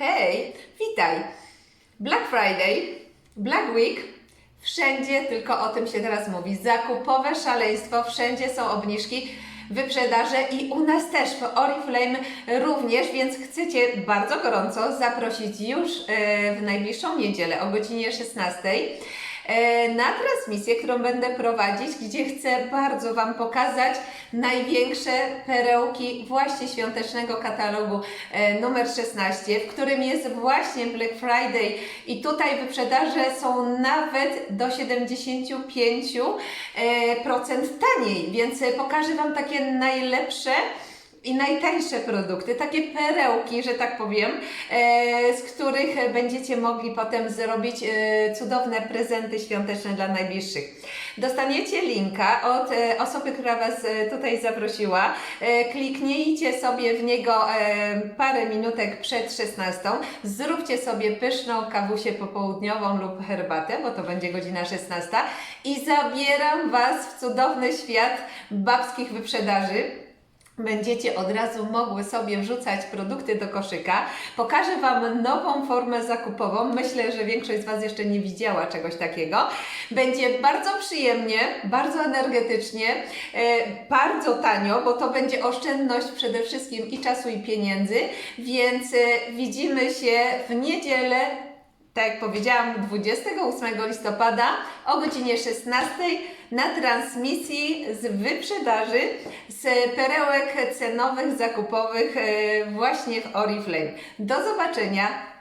Hej, witaj! Black Friday, Black Week, wszędzie tylko o tym się teraz mówi. Zakupowe szaleństwo, wszędzie są obniżki, wyprzedaże i u nas też w Oriflame również, więc chcę Cię bardzo gorąco zaprosić już e, w najbliższą niedzielę o godzinie 16 e, na transmisję, którą będę prowadzić, gdzie chcę bardzo Wam pokazać największe perełki właśnie świątecznego katalogu e, numer 16, w którym jest właśnie Black Friday. I tutaj wyprzedaże są nawet do 75% e, taniej, więc e, pokażę Wam takie najlepsze i najtańsze produkty, takie perełki, że tak powiem, e, z których będziecie mogli potem zrobić e, cudowne prezenty świąteczne dla najbliższych. Dostaniecie linka od e, osoby, która Was tutaj zaprosiła. Kliknijcie sobie w niego parę minutek przed 16. Zróbcie sobie pyszną kawusię popołudniową lub herbatę, bo to będzie godzina 16 i zabieram Was w cudowny świat babskich wyprzedaży będziecie od razu mogły sobie wrzucać produkty do koszyka. Pokażę Wam nową formę zakupową. Myślę, że większość z Was jeszcze nie widziała czegoś takiego. Będzie bardzo przyjemnie, bardzo energetycznie, e, bardzo tanio, bo to będzie oszczędność przede wszystkim i czasu, i pieniędzy. Więc e, widzimy się w niedzielę tak jak powiedziałam, 28 listopada o godzinie 16 na transmisji z wyprzedaży z perełek cenowych, zakupowych e, właśnie w Oriflame. Do zobaczenia!